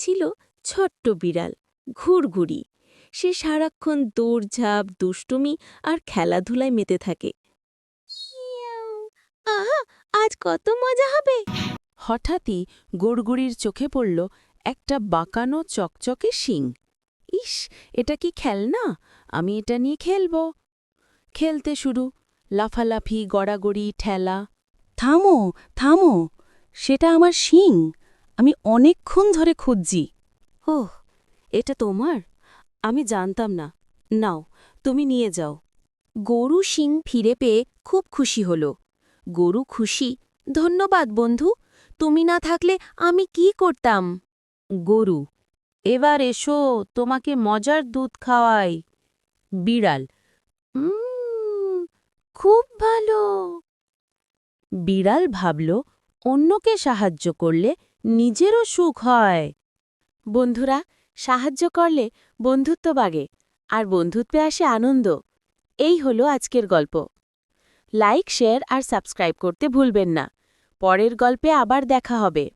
ছিল ছোট্ট বিড়াল, ঘুরঘুরি। সে সারাক্ষণ দৌড়ঝাঁপ, দুষ্টুমি আর খেলাধুলায় মেতে থাকে। আজ কত মজা হবে! হঠাৎই গড়গুড়ির চোখে পড়ল একটা বাঁকানো চকচকে শিং। ইস, এটা কি খেলনা? আমি এটা নিয়ে খেলব। খেলতে শুরু, লাফালাফি, গড়াগড়ি, ঠেলা। থামো থামো, সেটা আমার শিং। আমি অনেকক্ষণ ধরে খুঁজছি। ওহ, এটা তোমার? আমি জানতাম না। নাও, তুমি নিয়ে যাও। গরু সিং ফিরে পেয়ে খুব খুশি হল। গরু খুশি? ধন্যবাদ বন্ধু, তুমি না থাকলে আমি কি করতাম? গরু, এবার এসো, তোমাকে মজার দুধ খাওয়াই। বিড়াল খুব ভালো। বিড়াল ভাবল, অন্যকে সাহায্য করলে নিজেরও সুখ হয়। বন্ধুরা, সাহায্য করলে বন্ধুত্ব বাগে, আর বন্ধুত্বে আসে আনন্দ। এই হলো আজকের গল্প। লাইক, শেয়ার আর সাবস্ক্রাইব করতে ভুলবেন না। পরের গল্পে আবার দেখা হবে।